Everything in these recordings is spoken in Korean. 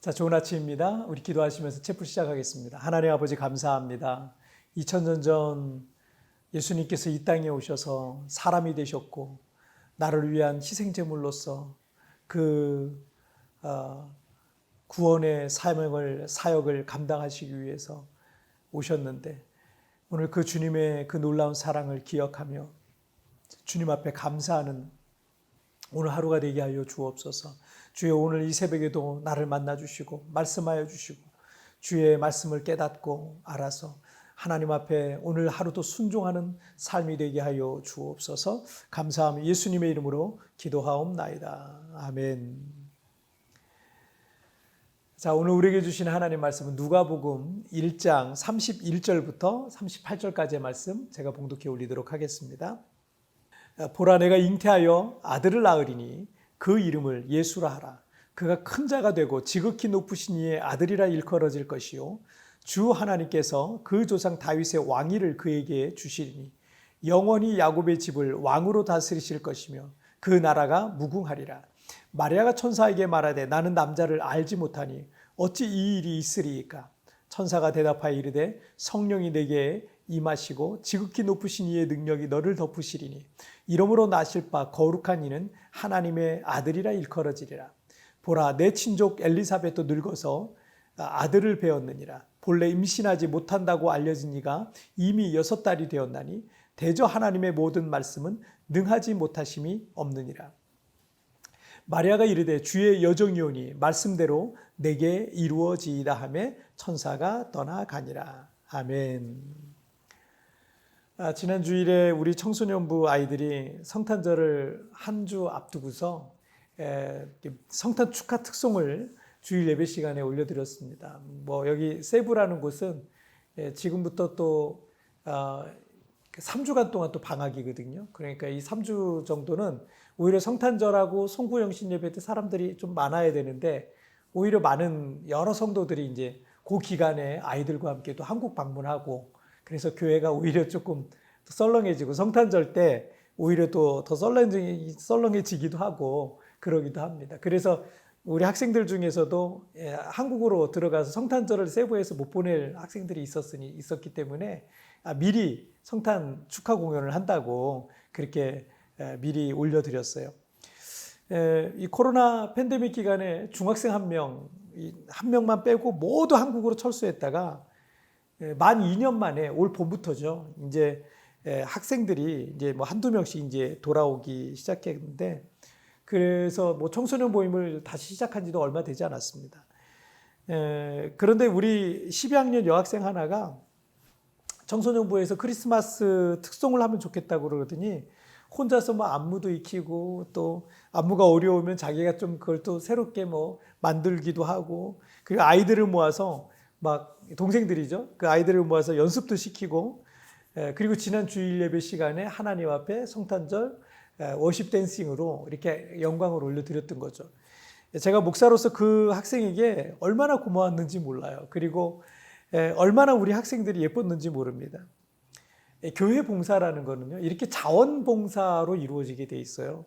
자, 좋은 아침입니다. 우리 기도하시면서 채플 시작하겠습니다. 하나님 아버지 감사합니다. 2000년 전 예수님께서 이 땅에 오셔서 사람이 되셨고 나를 위한 희생 제물로서 그 어, 구원의 사명을 사역을 감당하시기 위해서 오셨는데 오늘 그 주님의 그 놀라운 사랑을 기억하며 주님 앞에 감사하는 오늘 하루가 되게 하여 주옵소서. 주여 오늘 이 새벽에도 나를 만나 주시고 말씀하여 주시고 주의 말씀을 깨닫고 알아서 하나님 앞에 오늘 하루도 순종하는 삶이 되게 하여 주옵소서. 감사하며 예수님의 이름으로 기도하옵나이다. 아멘. 자, 오늘 우리에게 주신 하나님 말씀은 누가복음 1장 31절부터 38절까지의 말씀 제가 봉독해 올리도록 하겠습니다. 보라 내가 잉태하여 아들을 낳으리니 그 이름을 예수라 하라. 그가 큰 자가 되고 지극히 높으신 이의 아들이라 일컬어질 것이요 주 하나님께서 그 조상 다윗의 왕위를 그에게 주시리니 영원히 야곱의 집을 왕으로 다스리실 것이며 그 나라가 무궁하리라. 마리아가 천사에게 말하되 나는 남자를 알지 못하니 어찌 이 일이 있으리이까? 천사가 대답하여 이르되 성령이 내게 임하시고 지극히 높으신 이의 능력이 너를 덮으시리니 이러므로 나실 바 거룩한 이는 하나님의 아들이라 일컬어지리라. 보라 내 친족 엘리사벳도 늙어서 아들을 배웠느니라. 본래 임신하지 못한다고 알려진 이가 이미 여섯 달이 되었나니 대저 하나님의 모든 말씀은 능하지 못하심이 없느니라. 마리아가 이르되 주의 여정이오니 말씀대로 내게 이루어지이다 하매 천사가 떠나가니라. 아멘. 아, 지난 주일에 우리 청소년부 아이들이 성탄절을 한 주 앞두고서 에, 성탄 축하 특송을 주일 예배 시간에 올려드렸습니다. 뭐 여기 세부라는 곳은 예, 지금부터 또 어, 3주간 동안 또 방학이거든요. 그러니까 이 3주 정도는 오히려 성탄절하고 송구영 신 예배 때 사람들이 좀 많아야 되는데 오히려 많은 여러 성도들이 이제 그 기간에 아이들과 함께 또 한국 방문하고 그래서 교회가 오히려 조금 더 썰렁해지고 성탄절 때 오히려 또 더 썰렁해지기도 하고 그러기도 합니다. 그래서 우리 학생들 중에서도 예, 한국으로 들어가서 성탄절을 세부에서 못 보낼 학생들이 있었으니 있었기 때문에 아, 미리 성탄 축하 공연을 한다고 그렇게 예, 미리 올려드렸어요. 예, 이 코로나 팬데믹 기간에 중학생 한 명, 한 명만 빼고 모두 한국으로 철수했다가 만 2년 만에 올 봄부터죠. 이제 학생들이 이제 뭐 한두 명씩 이제 돌아오기 시작했는데 그래서 뭐 청소년 모임을 다시 시작한 지도 얼마 되지 않았습니다. 에, 그런데 우리 12학년 여학생 하나가 청소년부에서 크리스마스 특송을 하면 좋겠다고 그러더니 혼자서 뭐 안무도 익히고 또 안무가 어려우면 자기가 좀 그걸 또 새롭게 뭐 만들기도 하고 그리고 아이들을 모아서 막 동생들이죠. 그 아이들을 모아서 연습도 시키고 그리고 지난 주일 예배 시간에 하나님 앞에 성탄절 워십 댄싱으로 이렇게 영광을 올려드렸던 거죠. 제가 목사로서 그 학생에게 얼마나 고마웠는지 몰라요. 그리고 얼마나 우리 학생들이 예뻤는지 모릅니다. 교회 봉사라는 거는요, 이렇게 자원봉사로 이루어지게 돼 있어요.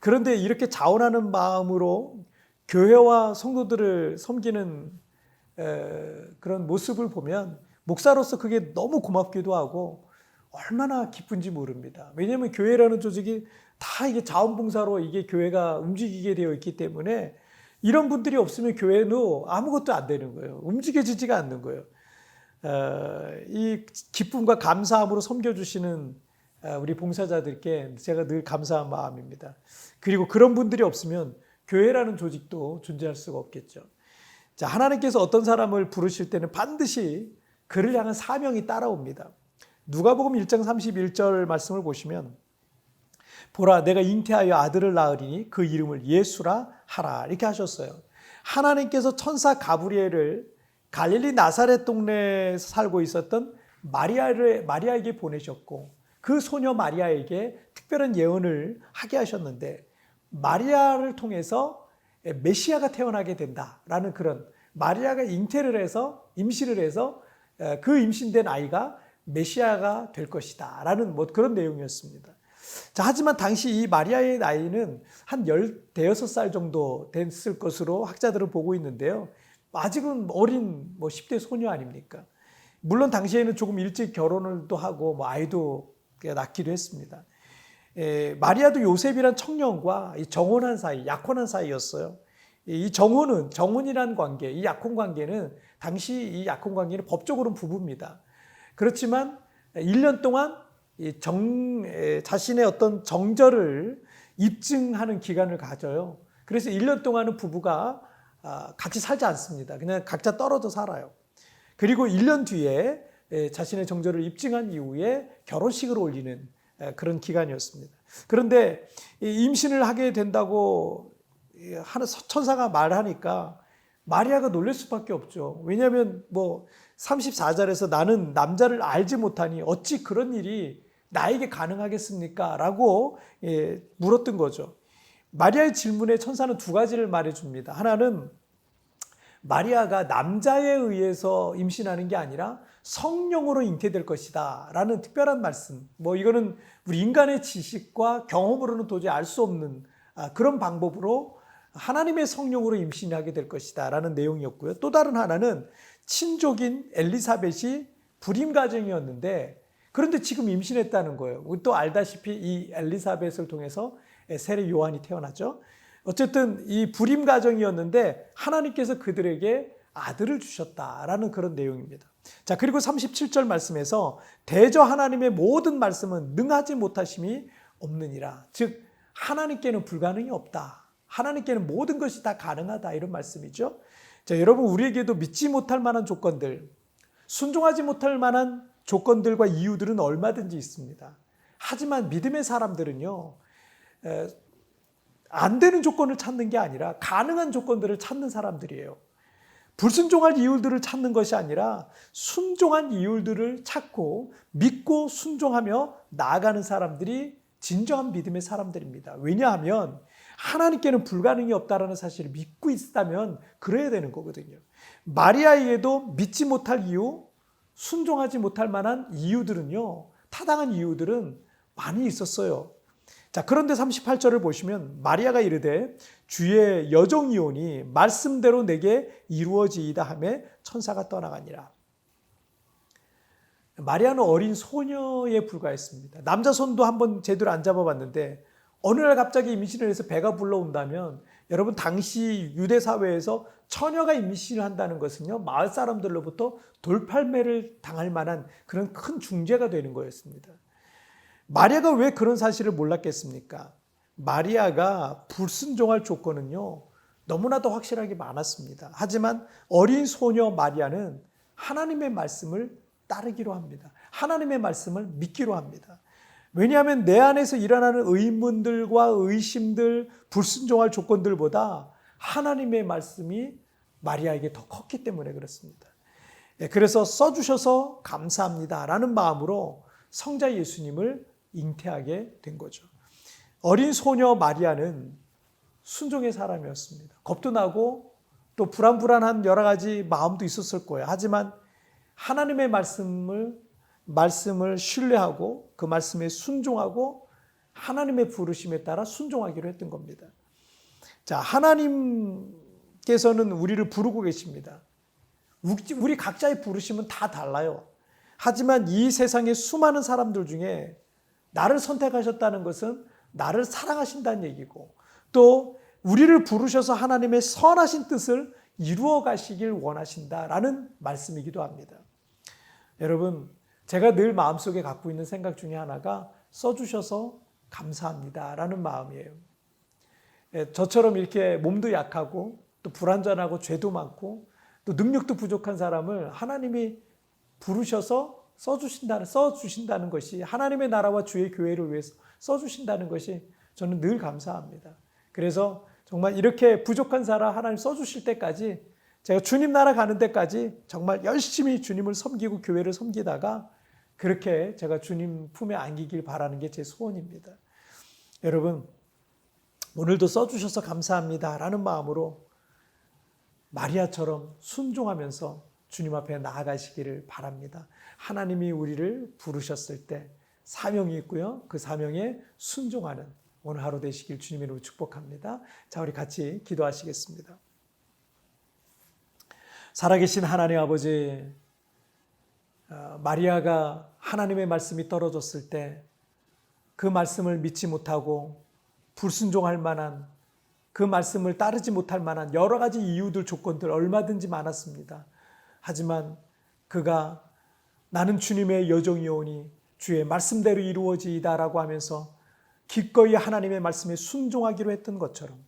그런데 이렇게 자원하는 마음으로 교회와 성도들을 섬기는 그런 모습을 보면 목사로서 그게 너무 고맙기도 하고 얼마나 기쁜지 모릅니다. 왜냐하면 교회라는 조직이 다 이게 자원봉사로 이게 교회가 움직이게 되어 있기 때문에 이런 분들이 없으면 교회는 아무것도 안 되는 거예요. 움직여지지가 않는 거예요. 어, 이 기쁨과 감사함으로 섬겨주시는 어, 우리 봉사자들께 제가 늘 감사한 마음입니다. 그리고 그런 분들이 없으면 교회라는 조직도 존재할 수가 없겠죠. 자, 하나님께서 어떤 사람을 부르실 때는 반드시 그를 향한 사명이 따라옵니다. 누가복음 1장 31절 말씀을 보시면 보라 내가 잉태하여 아들을 낳으리니 그 이름을 예수라 하라 이렇게 하셨어요. 하나님께서 천사 가브리엘을 갈릴리 나사렛 동네에 살고 있었던 마리아를 마리아에게 보내셨고 그 소녀 마리아에게 특별한 예언을 하게 하셨는데 마리아를 통해서 메시아가 태어나게 된다라는 그런 마리아가 잉태를 해서 임신을 해서 그 임신된 아이가 메시아가 될 것이다라는 뭐 그런 내용이었습니다. 자, 하지만 당시 이 마리아의 나이는 한 16살 정도 됐을 것으로 학자들은 보고 있는데요. 아직은 어린 뭐 10대 소녀 아닙니까? 물론 당시에는 조금 일찍 결혼을 또 하고 뭐 아이도 낳기도 했습니다. 에, 마리아도 요셉이란 청년과 이 정혼한 사이, 약혼한 사이였어요. 이 정혼은 정혼이란 관계, 이 약혼 관계는 당시 이 약혼 관계는 법적으로는 부부입니다. 그렇지만 1년 동안 이 정, 에, 자신의 어떤 정절을 입증하는 기간을 가져요. 그래서 1년 동안은 부부가 아, 같이 살지 않습니다. 그냥 각자 떨어져 살아요. 그리고 1년 뒤에 에, 자신의 정절을 입증한 이후에 결혼식을 올리는 에, 그런 기간이었습니다. 그런데 이 임신을 하게 된다고 천사가 말하니까 마리아가 놀랄 수밖에 없죠. 왜냐하면 뭐 34절에서 나는 남자를 알지 못하니 어찌 그런 일이 나에게 가능하겠습니까? 라고 예, 물었던 거죠. 마리아의 질문에 천사는 두 가지를 말해줍니다. 하나는 마리아가 남자에 의해서 임신하는 게 아니라 성령으로 잉태될 것이다. 라는 특별한 말씀. 뭐 이거는 우리 인간의 지식과 경험으로는 도저히 알 수 없는 아, 그런 방법으로 하나님의 성령으로 임신하게 될 것이다. 라는 내용이었고요. 또 다른 하나는 친족인 엘리사벳이 불임 가정이었는데 그런데 지금 임신했다는 거예요. 우리 또 알다시피 이 엘리사벳을 통해서 세례 요한이 태어났죠. 어쨌든 이 불임 가정이었는데 하나님께서 그들에게 아들을 주셨다라는 그런 내용입니다. 자, 그리고 37절 말씀에서 대저 하나님의 모든 말씀은 능하지 못하심이 없느니라. 즉 하나님께는 불가능이 없다. 하나님께는 모든 것이 다 가능하다 이런 말씀이죠. 자, 여러분 우리에게도 믿지 못할 만한 조건들, 순종하지 못할 만한 조건들과 이유들은 얼마든지 있습니다. 하지만 믿음의 사람들은요, 에, 안 되는 조건을 찾는 게 아니라 가능한 조건들을 찾는 사람들이에요. 불순종할 이유들을 찾는 것이 아니라 순종한 이유들을 찾고 믿고 순종하며 나아가는 사람들이 진정한 믿음의 사람들입니다. 왜냐하면 하나님께는 불가능이 없다라는 사실을 믿고 있다면 그래야 되는 거거든요. 마리아에게도 믿지 못할 이유, 순종하지 못할 만한 이유들은요, 타당한 이유들은 많이 있었어요. 자, 그런데 38절을 보시면 마리아가 이르되 주의 여종이오니 말씀대로 내게 이루어지이다 하매 천사가 떠나가니라. 마리아는 어린 소녀에 불과했습니다. 남자 손도 한번 제대로 안 잡아봤는데 어느 날 갑자기 임신을 해서 배가 불러온다면 여러분 당시 유대 사회에서 처녀가 임신을 한다는 것은요 마을 사람들로부터 돌팔매를 당할 만한 그런 큰 중죄가 되는 거였습니다. 마리아가 왜 그런 사실을 몰랐겠습니까? 마리아가 불순종할 조건은요 너무나도 확실하게 많았습니다. 하지만 어린 소녀 마리아는 하나님의 말씀을 따르기로 합니다. 하나님의 말씀을 믿기로 합니다. 왜냐하면 내 안에서 일어나는 의문들과 의심들, 불순종할 조건들보다 하나님의 말씀이 마리아에게 더 컸기 때문에 그렇습니다. 예, 그래서 써주셔서 감사합니다. 라는 마음으로 성자 예수님을 잉태하게 된 거죠. 어린 소녀 마리아는 순종의 사람이었습니다. 겁도 나고 또 불안불안한 여러 가지 마음도 있었을 거예요. 하지만 하나님의 말씀을 말씀을 신뢰하고 그 말씀에 순종하고 하나님의 부르심에 따라 순종하기로 했던 겁니다. 자, 하나님께서는 우리를 부르고 계십니다. 우리 각자의 부르심은 다 달라요. 하지만 이 세상의 수많은 사람들 중에 나를 선택하셨다는 것은 나를 사랑하신다는 얘기고 또 우리를 부르셔서 하나님의 선하신 뜻을 이루어 가시길 원하신다라는 말씀이기도 합니다. 여러분, 제가 늘 마음속에 갖고 있는 생각 중에 하나가 써주셔서 감사합니다라는 마음이에요. 예, 저처럼 이렇게 몸도 약하고 또 불완전하고 죄도 많고 또 능력도 부족한 사람을 하나님이 부르셔서 써주신다는, 써주신다는 것이 하나님의 나라와 주의 교회를 위해서 써주신다는 것이 저는 늘 감사합니다. 그래서 정말 이렇게 부족한 사람 하나님 써주실 때까지 제가 주님 나라 가는 데까지 정말 열심히 주님을 섬기고 교회를 섬기다가 그렇게 제가 주님 품에 안기길 바라는 게 제 소원입니다. 여러분, 오늘도 써주셔서 감사합니다. 라는 마음으로 마리아처럼 순종하면서 주님 앞에 나아가시기를 바랍니다. 하나님이 우리를 부르셨을 때 사명이 있고요. 그 사명에 순종하는 오늘 하루 되시길 주님의 이름으로 축복합니다. 자, 우리 같이 기도하시겠습니다. 살아계신 하나님 아버지, 어, 마리아가 하나님의 말씀이 떨어졌을 때 그 말씀을 믿지 못하고 불순종할 만한 그 말씀을 따르지 못할 만한 여러 가지 이유들, 조건들 얼마든지 많았습니다. 하지만 그가 나는 주님의 여종이오니 주의 말씀대로 이루어지이다라고 하면서 기꺼이 하나님의 말씀에 순종하기로 했던 것처럼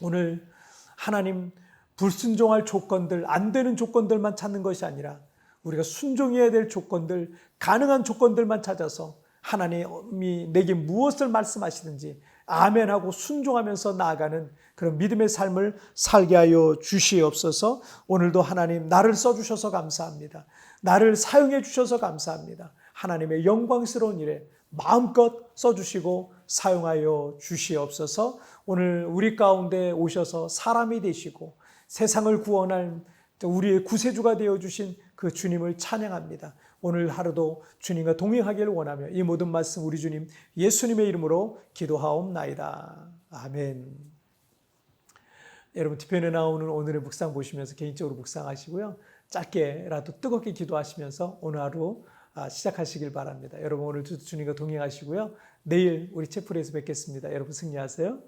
오늘 하나님 불순종할 조건들, 안 되는 조건들만 찾는 것이 아니라 우리가 순종해야 될 조건들, 가능한 조건들만 찾아서 하나님이 내게 무엇을 말씀하시든지 아멘하고 순종하면서 나아가는 그런 믿음의 삶을 살게 하여 주시옵소서 오늘도 하나님 나를 써주셔서 감사합니다. 나를 사용해 주셔서 감사합니다. 하나님의 영광스러운 일에 마음껏 써주시고 사용하여 주시옵소서 오늘 우리 가운데 오셔서 사람이 되시고 세상을 구원할 우리의 구세주가 되어 주신 그 주님을 찬양합니다. 오늘 하루도 주님과 동행하기를 원하며 이 모든 말씀 우리 주님 예수님의 이름으로 기도하옵나이다. 아멘. 여러분 뒤편에 나오는 오늘의 묵상 보시면서 개인적으로 묵상하시고요. 짧게라도 뜨겁게 기도하시면서 오늘 하루 아, 시작하시길 바랍니다. 여러분 오늘 주 주님과 동행하시고요. 내일 우리 채플에서 뵙겠습니다. 여러분 승리하세요.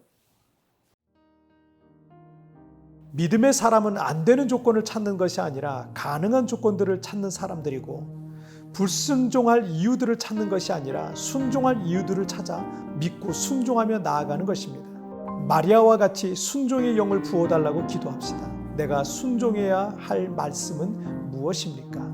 믿음의 사람은 안 되는 조건을 찾는 것이 아니라 가능한 조건들을 찾는 사람들이고 불순종할 이유들을 찾는 것이 아니라 순종할 이유들을 찾아 믿고 순종하며 나아가는 것입니다. 마리아와 같이 순종의 영을 부어달라고 기도합시다. 내가 순종해야 할 말씀은 무엇입니까?